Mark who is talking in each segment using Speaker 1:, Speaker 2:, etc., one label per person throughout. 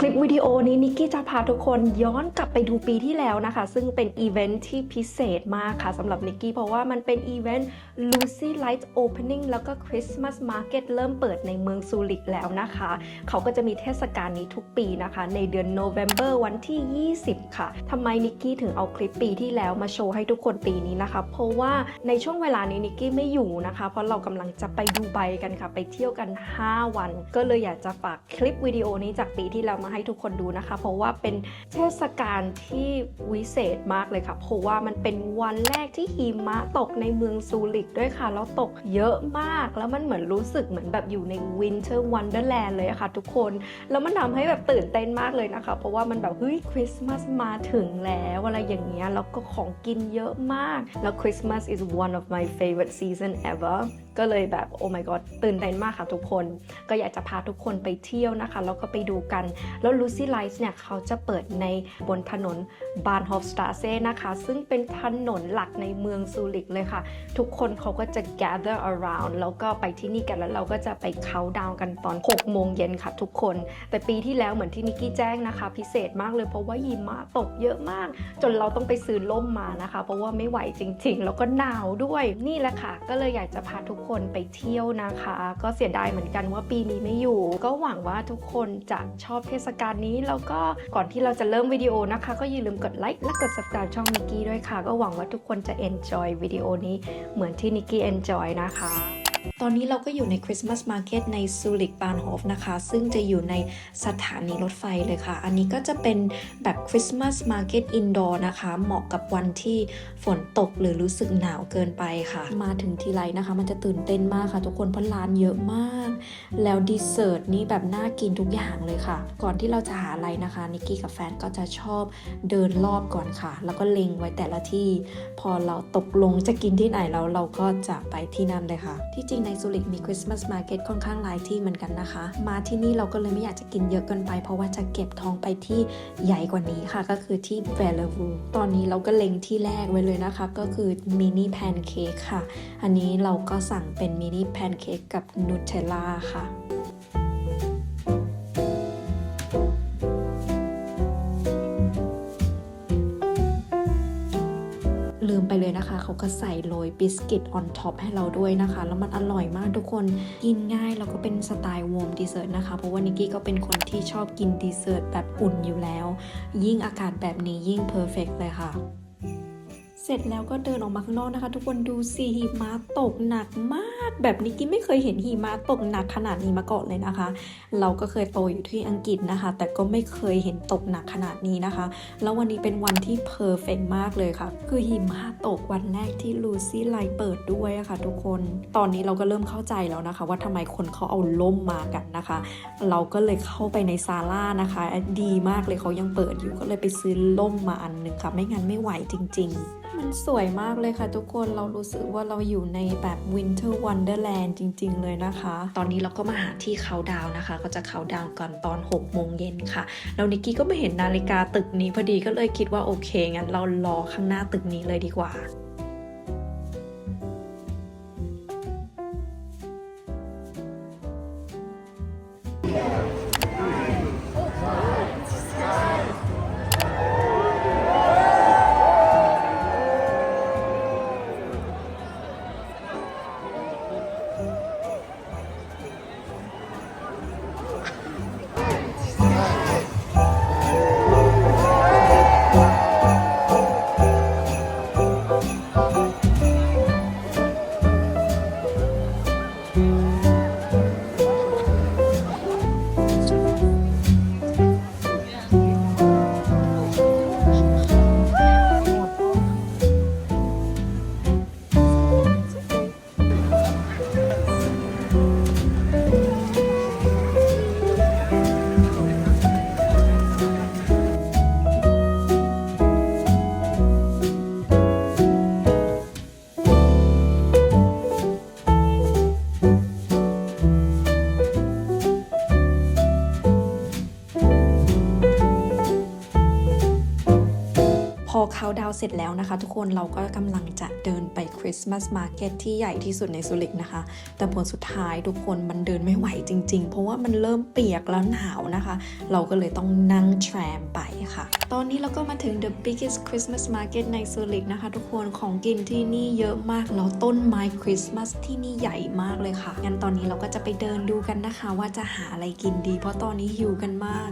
Speaker 1: คลิปวิดีโอนี้นิกกี้จะพาทุกคนย้อนกลับไปดูปีที่แล้วนะคะ ซึ่งเป็นอีเวนท์ที่พิเศษมากค่ะสำหรับนิกกี้เพราะว่ามันเป็นอีเวนต์ Lucy Light Opening แล้วก็ Christmas Market เริ่มเปิดในเมืองซูริกแล้วนะคะ เขาก็จะมีเทศกาลนี้ทุกปีนะคะ ในเดือน November วันที่ 20 ค่ะทำไมนิกกี้ถึงเอาคลิปปีที่แล้วมาโชว์ให้ทุกคนปีนี้นะคะ เพราะว่าในช่วงเวลานี้นิกกี้ไม่อยู่นะคะ เพราะเรากำลังจะไปดูไบกันค่ะ ไปเที่ยวกัน 5 วัน ก็เลยอยากจะฝากคลิปวิดีโอนี้จากปีที่แล้วมาให้ทุกคนดูนะคะ เพราะว่าเป็นเทศกาลที่วิเศษมากเลยค่ะ เพราะว่ามันเป็นวันแรกที่หิมะตกในเมืองซูริกด้วยค่ะ แล้วตกเยอะมาก แล้วมันเหมือนรู้สึกเหมือนแบบอยู่ในวินเทอร์วันเดอร์แลนด์เลยค่ะ ทุกคน แล้วมันทำให้แบบตื่นเต้นมากเลยนะคะ เพราะว่ามันแบบเฮ้ยคริสต์มาสมาถึงแล้วอะไรอย่างเงี้ย แล้วก็ของกินเยอะมาก แล้วคริสต์มาส is one of my favorite season ever ก็เลยแบบโอ้ my god ตื่นเต้นมากค่ะทุกคน ก็อยากจะพาทุกคนไปเที่ยวนะคะ แล้วก็ไปดูกันแล้ว Lucy Lights เนี่ยเขาจะเปิดในบนถนน b a r n h o f s t r a s s e นะคะ ซึ่งเป็นถนนหลักในเมืองซูริกเลยค่ะ ทุกคนเขาก็จะ gather around แล้วก็ไปที่นี่กันแล้วเราก็จะไปเขาดาวกันตอน 6 โมงเย็นค่ะทุกคน แต่ปีที่แล้วเหมือนที่นิกกี้แจ้งนะคะ พิเศษมากเลยเพราะว่าหิมะตกเยอะมาก จนเราต้องไปซื้อล่มมานะคะ เพราะว่าไม่ไหวจริง ๆ แล้วก็หนาวด้วยนี่แหละค่ะ ก็เลยอยากจะพาทุกคนไปเที่ยวนะคะ ก็เสียดายเหมือนกันว่าปีนี้ไม่อยู่ ก็หวังว่าทุกคนจะชอบเทศกาลนี้แล้วก็ก่อนที่เราจะเริ่มวิดีโอนะคะ ก็อย่าลืมกดดไลค์และกด subscribe ช่องนิกกี้ด้วยค่ะ ก็หวังว่าทุกคนจะ enjoy วิดีโอนี้เหมือนที่นิกกี้ enjoy นะคะ ตอนนี้เราก็อยู่ในคริสต์มาสมาร์เก็ตในซูริกบานโฮฟนะคะ ซึ่งจะอยู่ในสถานีรถไฟเลยค่ะ อันนี้ก็จะเป็นแบบคริสต์มาสมาร์เก็ตอินดอร์นะคะ เหมาะกับวันที่ฝนตกหรือรู้สึกหนาวเกินไปค่ะ มาถึงทีไรนะคะ มันจะตื่นเต้นมากค่ะ ทุกคนเพราะร้านเยอะมาก แล้วดีเซอร์ตนี่แบบน่ากินทุกอย่างเลยค่ะ ก่อนที่เราจะหาอะไรนะคะนิกกี้กับแฟนก็จะชอบเดินรอบก่อนค่ะ แล้วก็เล็งไว้แต่ละที่ พอเราตกลงจะกินที่ไหนแล้วเราก็จะไปที่นั่นเลยค่ะ ที่จริงในซูริกมีคริสต์มาสมาร์เก็ตค่อนข้างหลายที่เหมือนกันนะคะ มาที่นี่เราก็เลยไม่อยากจะกินเยอะเกินไป เพราะว่าจะเก็บท้องไปที่ใหญ่กว่านี้ค่ะ ก็คือที่เวลวูตอนนี้เราก็เล็งที่แรกไว้เลยนะคะ ก็คือมินิแพนเค้กค่ะ อันนี้เราก็สั่งเป็นมินิแพนเค้กกับนูเทลล่าค่ะ ลืมไปเลยนะคะ เขาก็ใส่โรยบิสกิตออนท็อปให้เราด้วยนะคะ แล้วมันอร่อยมากทุกคนกินง่ายแล้วก็เป็นสไตล์วอร์มดีเซอร์ตนะคะ เพราะว่านิกกี้ก็เป็นคนที่ชอบกินดีเซอร์ตแบบอุ่นอยู่แล้ว ยิ่งอากาศแบบนี้ยิ่งเพอร์เฟกเลยค่ะเสร็จแล้วก็เดินออกมาข้างนอกนะคะ ทุกคนดูสิหิมะตกหนักมาก แบบนิกกี้ไม่เคยเห็นหิมะตกหนักขนาดนี้มาก่อนเลยนะคะ เราก็เคยโตอยู่ที่อังกฤษนะคะ แต่ก็ไม่เคยเห็นตกหนักขนาดนี้นะคะ แล้ววันนี้เป็นวันที่เพอร์เฟกมากเลยค่ะ คือหิมะตกวันแรกที่ลูซี่ไลเปิดด้วยอะค่ะ ทุกคน ตอนนี้เราก็เริ่มเข้าใจแล้วนะคะ ว่าทำไมคนเขาเอาล่มมากันนะคะ เราก็เลยเข้าไปในซาร่านะคะ ดีมากเลยเขายังเปิดอยู่ก็เลยไปซื้อล่มมาอันหนึ่งค่ะ ไม่งั้นไม่ไหวจริง ๆ มันสวยมากเลยค่ะ ทุกคน เรารู้สึกว่าเราอยู่ในแบบวินเทอร์วัน Wonderland จริง ๆ เลยนะคะ ตอนนี้เราก็มาหาที่เขาดาวนะคะ ก็จะเขาดาวก่อนตอน6โมงเย็นค่ะแล้วนิกกี้ก็ไม่เห็นนาฬิกาตึกนี้พอดีก็เลยคิดว่าโอเคงั้นเรารอข้างหน้าตึกนี้เลยดีกว่า
Speaker 2: เขา
Speaker 1: ดาวเสร็จแล้วนะคะ ทุกคนเราก็กำลังจะเดินไปคริสต์มาสมาร์เก็ตที่ใหญ่ที่สุดในซูริกนะคะ แต่ผลสุดท้ายทุกคนมันเดินไม่ไหวจริง ๆ เพราะว่ามันเริ่มเปียกแล้วหนาวนะคะ เราก็เลยต้องนั่งแทรมไปค่ะ ตอนนี้เราก็มาถึง the biggest Christmas market ในซูริกนะคะ ทุกคนของกินที่นี่เยอะมากแล้วต้นไม้คริสต์มาสที่นี่ใหญ่มากเลยค่ะงั้นตอนนี้เราก็จะไปเดินดูกันนะคะ ว่าจะหาอะไรกินดี เพราะตอนนี้หิวกันมาก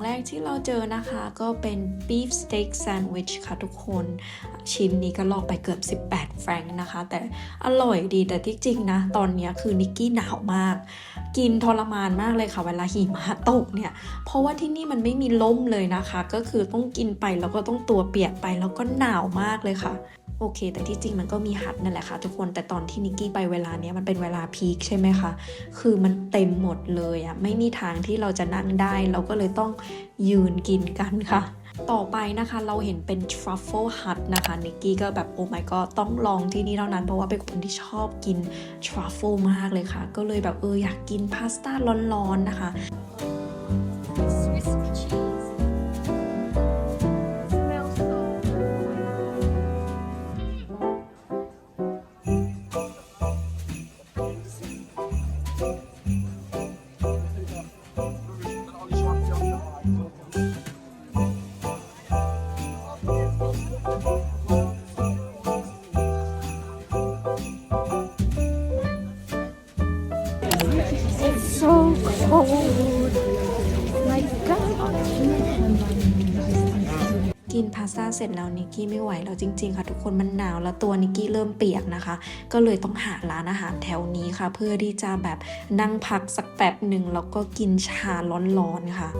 Speaker 1: อย่างแรกที่เราเจอนะคะ ก็เป็น beef steak sandwich ค่ะทุกคน ชิ้นนี้ก็ลอกไปเกือบ 18 แฟรงค์นะคะ แต่อร่อยดีแต่ที่จริงนะ ตอนนี้คือนิกกี้หนาวมาก กินทรมานมากเลยค่ะ เวลาหิมะตกเนี่ย เพราะว่าที่นี่มันไม่มีล่มเลยนะคะ ก็คือต้องกินไปแล้วก็ต้องตัวเปียกไปแล้วก็หนาวมากเลยค่ะ โอเค แต่ที่จริงมันก็มีฮัทนั่นแหละค่ะทุกคนแต่ตอนที่นิกกี้ไปเวลาเนี้ยมันเป็นเวลาพีคใช่ไหมคะคือมันเต็มหมดเลยอะไม่มีทางที่เราจะนั่งได้ เราก็เลยต้องยืนกินกันค่ะต่อไปนะคะเราเห็นเป็น truffle hut นะคะนิกกี้ก็แบบโอ้ my god ต้องลองที่นี่เท่านั้น เพราะว่าเป็นคนที่ชอบกิน truffle มากเลยค่ะ ก็เลยแบบเอออยากกินพาสต้าร้อนๆนะคะ สต้าเสร็จแล้วนิกกี้ไม่ไหวแล้วจริง ๆ ค่ะ ทุกคนมันหนาวแล้วตัวนิกกี้เริ่มเปียกนะคะ ก็เลยต้องหาร้านอาหารแถวนี้ค่ะ เพื่อที่จะแบบนั่งพักสักแป๊บหนึ่งแล้วก็กินชาร้อนๆค่ะ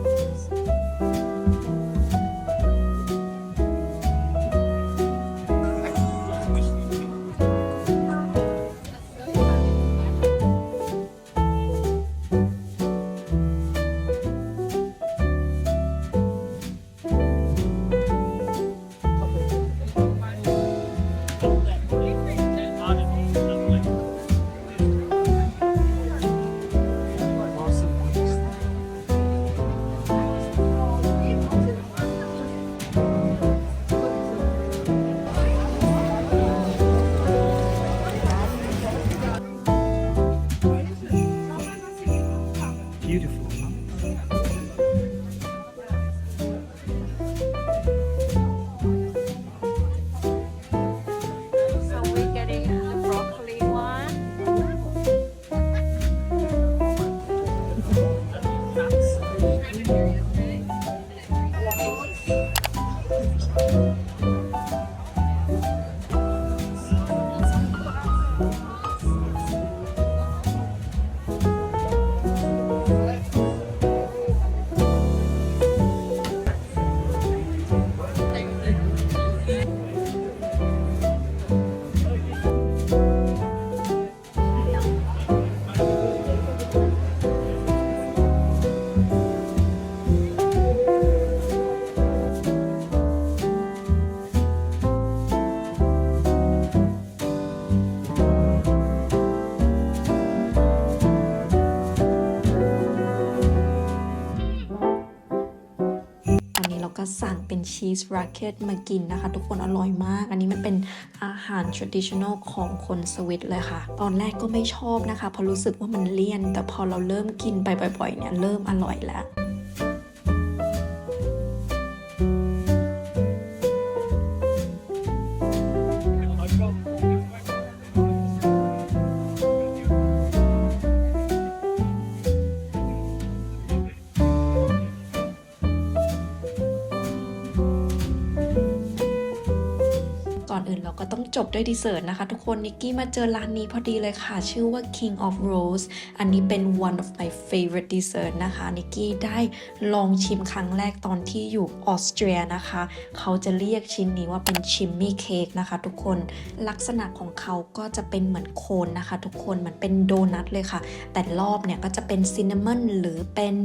Speaker 1: สั่งเป็นชีสราเ e ตมากินนะคะ ทุกคนอร่อยมาก อันนี้มันเป็นอาหาร traditional ของคนสวิตเลยค่ะ ตอนแรกก็ไม่ชอบนะคะเพราะรู้สึกว่ามันเลี่ยน แต่พอเราเริ่มกินไปบ่อยๆเนี่ยเริ่มอร่อยแล้ว จบด้วยดีเซอร์ตนะคะทุกคนนิกกี้มาเจอร้านนี้พอดีเลยค่ะ ชื่อว่า King of Rose อันนี้เป็น one of my favorite dessert นะคะนิกกี้ได้ลองชิมครั้งแรกตอนที่อยู่ออสเตรียนะคะ เขาจะเรียกชิ้นนี้ว่าเป็นชิมมี่เค้กนะคะทุกคนลักษณะของเขาก็จะเป็นเหมือนโคนนะคะทุกคนมือนเป็นโดนัทเลยค่ะ แต่รอบเนี่ยก็จะเป็นซินนามอนหรือเป็น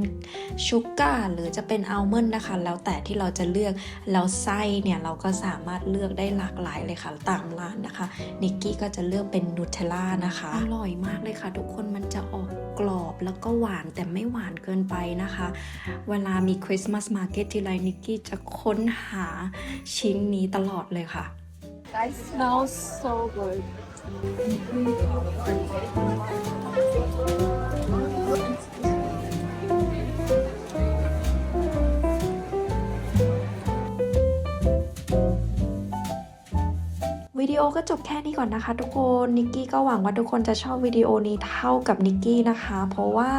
Speaker 1: ชูการ์หรือจะเป็นอัลมอนด์นะคะ แล้วแต่ที่เราจะเลือกแล้วไส้เนี่ยเราก็สามารถเลือกได้หลากหลายเลยค่ะตามร้านนะคะนิกกี้ก็จะเลือกเป็นนูเทลล่านะคะ อร่อยมากเลยค่ะ ทุกคนมันจะออกกรอบแล้วก็หวานแต่ไม่หวานเกินไปนะคะ เวลามีคริสต์มาสมาร์เก็ตทีไรนิกกี้จะค้นหาชิ้นนี้ตลอดเลยค่ะ
Speaker 2: That smells so good.
Speaker 1: วิดีโอก็จบแค่นี้ก่อนนะคะ ทุกคนนิกกี้ก็หวังว่าทุกคนจะชอบวิดีโอนี้เท่ากับนิกกี้นะคะ เพราะว่า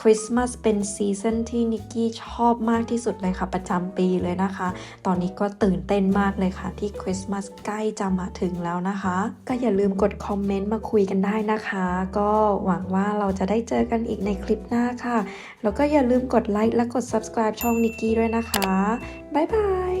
Speaker 1: คริสต์มาสเป็นซีซันที่นิกกี้ชอบมากที่สุดเลยค่ะ ประจำปีเลยนะคะ ตอนนี้ก็ตื่นเต้นมากเลยค่ะ ที่คริสต์มาสใกล้จะมาถึงแล้วนะคะ ก็อย่าลืมกดคอมเมนต์มาคุยกันได้นะคะ ก็หวังว่าเราจะได้เจอกันอีกในคลิปหน้าค่ะ แล้วก็อย่าลืมกดไลค์และกด subscribe ช่องนิกกี้ด้วยนะคะบ๊ายบาย